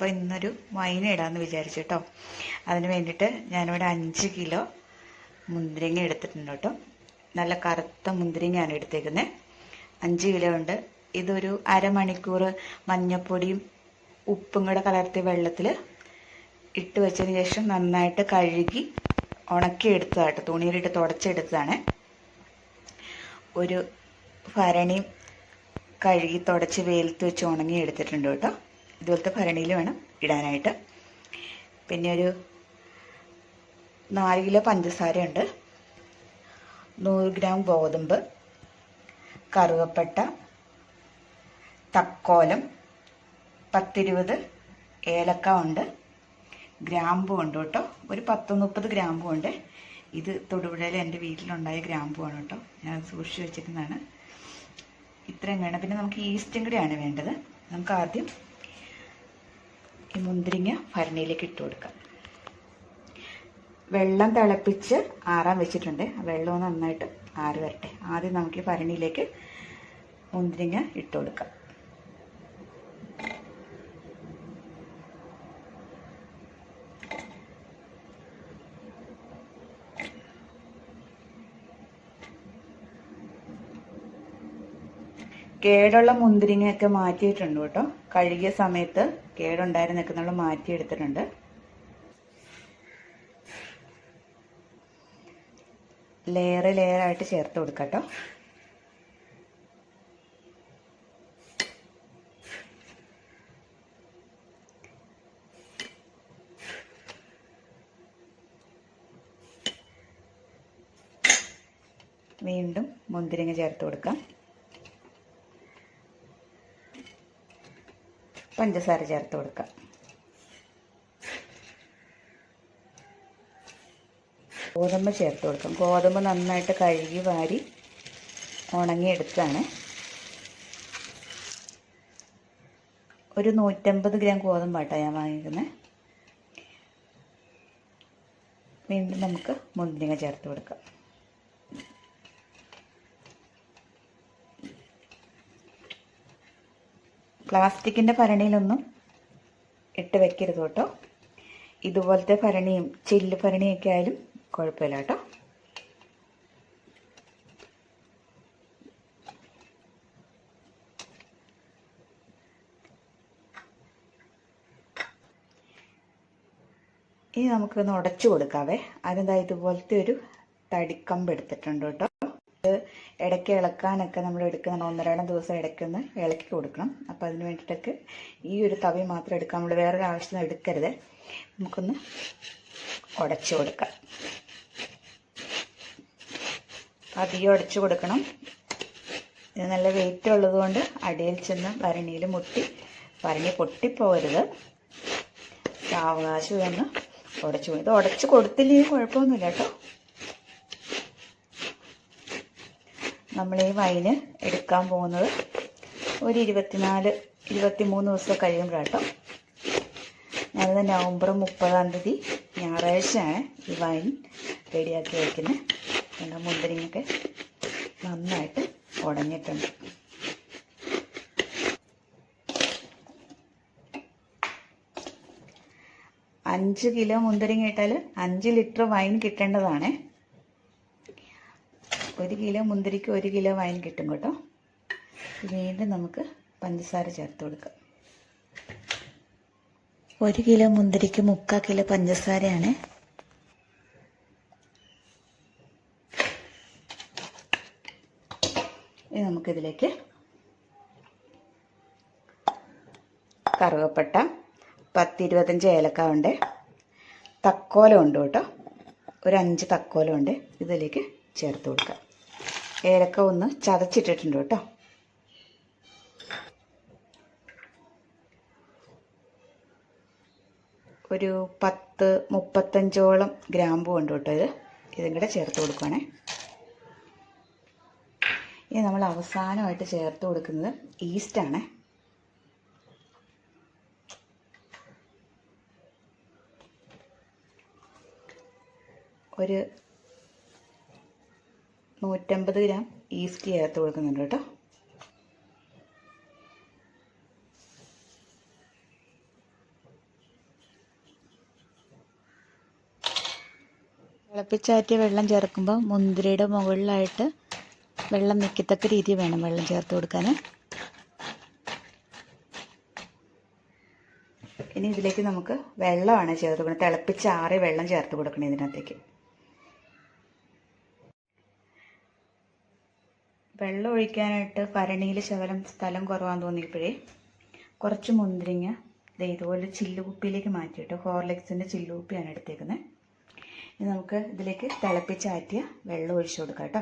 അപ്പോൾ ഇന്നൊരു വൈൻ ഇടാമെന്ന് വിചാരിച്ചു കേട്ടോ അതിന് വേണ്ടിയിട്ട് ഞാനിവിടെ അഞ്ച് കിലോ മുന്തിരിങ്ങ എടുത്തിട്ടുണ്ട് കേട്ടോ നല്ല കറുത്ത മുന്തിരിങ്ങയാണ് എടുത്തേക്കുന്നത് അഞ്ച് കിലോ ഉണ്ട്. ഇതൊരു അരമണിക്കൂർ മഞ്ഞപ്പൊടിയും ഉപ്പും കൂടെ കലർത്തിയ വെള്ളത്തിൽ ഇട്ട് വെച്ചതിന് ശേഷം നന്നായിട്ട് കഴുകി ഉണക്കി എടുത്തതാട്ടോ തുണിയിലിട്ട് തുടച്ചെടുത്തതാണ്. ഒരു ഭരണിയും കഴുകി തുടച്ച് വെയിലത്ത് വെച്ച് ഉണങ്ങി എടുത്തിട്ടുണ്ട് കേട്ടോ ഇതുപോലത്തെ ഭരണിയിൽ വേണം ഇടാനായിട്ട്. പിന്നെ ഒരു നാല് കിലോ പഞ്ചസാരയുണ്ട്. നൂറ് ഗ്രാം ഗോതമ്പ് കറുവപ്പട്ട തക്കോലം പത്തിരുപത് ഏലക്ക ഉണ്ട് ഗ്രാമ്പു ഉണ്ട് കേട്ടോ. ഒരു പത്ത് മുപ്പത് ഗ്രാമ്പു ഉണ്ട്. ഇത് തൊടുപുഴയിൽ എന്റെ വീട്ടിലുണ്ടായ ഗ്രാമ്പുവാണ് കേട്ടോ. ഞാൻ സൂക്ഷിച്ച് വെച്ചിരുന്നതാണ്. ഇത്രയും വേണം. പിന്നെ നമുക്ക് ഈസ്റ്റും കൂടെയാണ് വേണ്ടത്. നമുക്ക് ആദ്യം ഈ മുന്തിരിങ്ങ ഭരണിയിലേക്ക് ഇട്ട് കൊടുക്കാം. വെള്ളം തിളപ്പിച്ച് ആറാൻ വെച്ചിട്ടുണ്ട്. വെള്ളം നന്നായിട്ട് ആറി വരട്ടെ. ആദ്യം നമുക്ക് ഈ ഭരണിയിലേക്ക് മുന്തിരിങ്ങ ഇട്ട് കൊടുക്കാം. കേടുള്ള മുന്തിരിങ്ങയൊക്കെ മാറ്റിയിട്ടുണ്ട് കേട്ടോ. കഴുകിയ സമയത്ത് കേടുണ്ടായിരുന്നൊക്കെ നമ്മൾ മാറ്റിയെടുത്തിട്ടുണ്ട്. ലെയർ ലെയറായിട്ട് ചേർത്ത് കൊടുക്കട്ടോ വീണ്ടും മുന്തിരിങ്ങ ചേർത്ത് കൊടുക്കാം. പഞ്ചസാര ചേർത്ത് കൊടുക്കാം ഗോതമ്പ് ചേർത്ത് കൊടുക്കാം. ഗോതമ്പ് നന്നായിട്ട് കഴുകി വാരി ഉണങ്ങിയെടുത്താണ് ഒരു നൂറ്റമ്പത് ഗ്രാം ഗോതമ്പാട്ടാണ് ഞാൻ വാങ്ങിക്കുന്നത് വീണ്ടും നമുക്ക് മുന്തിരിങ്ങ ചേർത്ത് കൊടുക്കാം. പ്ലാസ്റ്റിക്കിന്റെ ഭരണിയിലൊന്നും ഇട്ട് വെക്കരുത് കേട്ടോ. ഇതുപോലത്തെ ഭരണിയും ചില്ല് ഭരണിയൊക്കെ ആയാലും കുഴപ്പമില്ല കേട്ടോ. ഇനി നമുക്കൊന്ന് ഉടച്ചു കൊടുക്കാവേ. അതെന്താ ഇതുപോലത്തെ ഒരു തടിക്കമ്പ് എടുത്തിട്ടുണ്ട് കേട്ടോ. ഇടയ്ക്ക് ഇളക്കാനൊക്കെ നമ്മൾ എടുക്കുന്ന ഒന്നരടം ദിവസം ഇടയ്ക്കൊന്ന് ഇളക്കി കൊടുക്കണം. അപ്പോൾ അതിന് വേണ്ടിയിട്ടൊക്കെ ഈ ഒരു തവി മാത്രം എടുക്കാം നമ്മൾ വേറൊരു ആവശ്യം എടുക്കരുത്. നമുക്കൊന്ന് ഉടച്ചു കൊടുക്കാം. അധികം ഉടച്ചു കൊടുക്കണം. ഇത് നല്ല വെയിറ്റ് ഉള്ളതുകൊണ്ട് അടിയിൽ ചെന്ന് ഭരണിയിൽ മുട്ടി ഭരണി പൊട്ടിപ്പോകരുത്. സാവകാശം ഒന്ന് ഉടച്ചു ഇത് ഉടച്ചു കൊടുത്തില്ലെങ്കിൽ കുഴപ്പമൊന്നുമില്ല കേട്ടോ. നമ്മൾ ഈ വൈന് എടുക്കാൻ പോകുന്നത് ഒരു ഇരുപത്തിനാല് ഇരുപത്തി മൂന്ന് ദിവസം കഴിയുമ്പോഴാട്ടോ. ഞാനത് നവംബർ മുപ്പതാം തീയതി ഞായറാഴ്ചയാണ് ഈ വൈൻ റെഡിയാക്കി വയ്ക്കുന്നത് എന്റെ മുന്തിരിങ്ങൊക്കെ നന്നായിട്ട് ഉടഞ്ഞിട്ടുണ്ട് അഞ്ച് കിലോ മുന്തിരിങ്ങ ഇട്ടാൽ അഞ്ച് ലിറ്റർ വൈൻ കിട്ടേണ്ടതാണ്. ഒരു കിലോ മുന്തിരിക്ക് ഒരു കിലോ വൈൻ കിട്ടും കേട്ടോ. വീണ്ടും നമുക്ക് പഞ്ചസാര ചേർത്ത് കൊടുക്കാം. ഒരു കിലോ മുന്തിരിക്ക് മുക്കാൽ കിലോ പഞ്ചസാരയാണ്. ഇനി നമുക്കിതിലേക്ക് കറുവപ്പട്ട പത്തിരുപത്തഞ്ച് ഏലക്ക ഉണ്ട് തക്കോലം ഉണ്ട് കേട്ടോ. ഒരു അഞ്ച് തക്കോലം ഉണ്ട്. ഇതിലേക്ക് ചേർത്ത് കൊടുക്കാം. ഏലക്ക ഒന്ന് ചതച്ചിട്ടിട്ടുണ്ട് കേട്ടോ. ഒരു പത്ത് മുപ്പത്തഞ്ചോളം ഗ്രാമ്പു ഉണ്ട് കേട്ടോ ഇത്. ഇതും കൂടെ ചേർത്ത് കൊടുക്കുവാണേ. ഇനി നമ്മൾ അവസാനമായിട്ട് ചേർത്ത് കൊടുക്കുന്നത് ഈസ്റ്റാണ് ഒരു നൂറ്റമ്പത് ഗ്രാം ഈസ്റ്റ് ചേർത്ത് കൊടുക്കുന്നുണ്ട് കേട്ടോ. തിളപ്പിച്ചാറ്റിയ വെള്ളം ചേർക്കുമ്പോൾ മുന്തിരിയുടെ മുകളിലായിട്ട് വെള്ളം നിൽക്കത്തക്ക രീതി വേണം വെള്ളം ചേർത്ത് കൊടുക്കാൻ ഇനി ഇതിലേക്ക് നമുക്ക് വെള്ളമാണ് ചേർത്ത് കൊടുക്കുന്നത്. തിളപ്പിച്ചാറി വെള്ളം ചേർത്ത് കൊടുക്കണം ഇതിനകത്തേക്ക്. വെള്ളം ഒഴിക്കാനായിട്ട് ഭരണിയിൽ ശകലം സ്ഥലം കുറവാന്ന് തോന്നിയപ്പോഴേ കുറച്ച് മുന്തിരിങ്ങ ദേ ഇതുപോലെ ചില്ലുകുപ്പിയിലേക്ക് മാറ്റിയിട്ട് ഹോർലിക്സിന്റെ ചില്ലുകുപ്പിയാണ് എടുത്തേക്കുന്നത് ഇനി നമുക്ക് ഇതിലേക്ക് തിളപ്പിച്ചാറ്റിയ വെള്ളം ഒഴിച്ചു കൊടുക്കാം കേട്ടോ.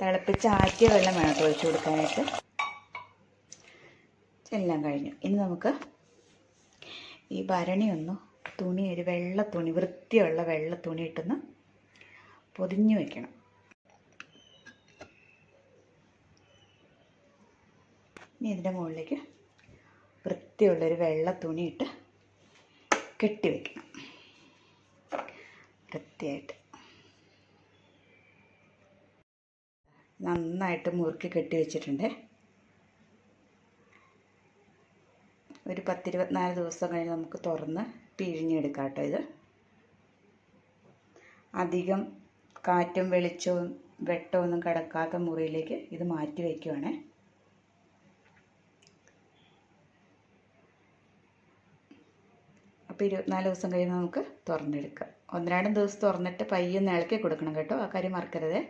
തിളപ്പിച്ചാറ്റിയ വെള്ളം വേണം ഒഴിച്ചു കൊടുക്കാനായിട്ട്. എല്ലാം കഴിഞ്ഞു. ഇനി നമുക്ക് ഈ ഭരണി ഒന്ന് തുണി ഒരു വെള്ള തുണി വൃത്തിയുള്ള വെള്ള തുണി ഇട്ടൊന്ന് പൊതിഞ്ഞു വെക്കണം. ഇനി ഇതിന്റെ മുകളിലേക്ക് വൃത്തിയുള്ളൊരു വെള്ള തുണിയിട്ട് കെട്ടിവെക്കണം കെട്ടി വെക്കണം. വൃത്തിയായിട്ട്. നന്നായിട്ട് മുറുക്കി കെട്ടി വെച്ചിട്ടുണ്ട്. ഒരു പത്തിരുപത്തിനാല് ദിവസം കഴിഞ്ഞ് നമുക്ക് തുറന്ന് പിഴിഞ്ഞെടുക്കാം കേട്ടോ ഇത്. അധികം കാറ്റും വെളിച്ചവും വെട്ടമൊന്നും കിടക്കാത്ത മുറിയിലേക്ക് ഇത് മാറ്റി വയ്ക്കുവാണേ. അപ്പോൾ ഇരുപത്തിനാല് ദിവസം കഴിയുമ്പോൾ നമുക്ക് തുറന്നെടുക്കാം. ഒന്ന് രണ്ട് ദിവസം തുറന്നിട്ട് പയ്യൊന്ന് ഇളക്കി കൊടുക്കണം കേട്ടോ. ആ കാര്യം മറക്കരുതേ.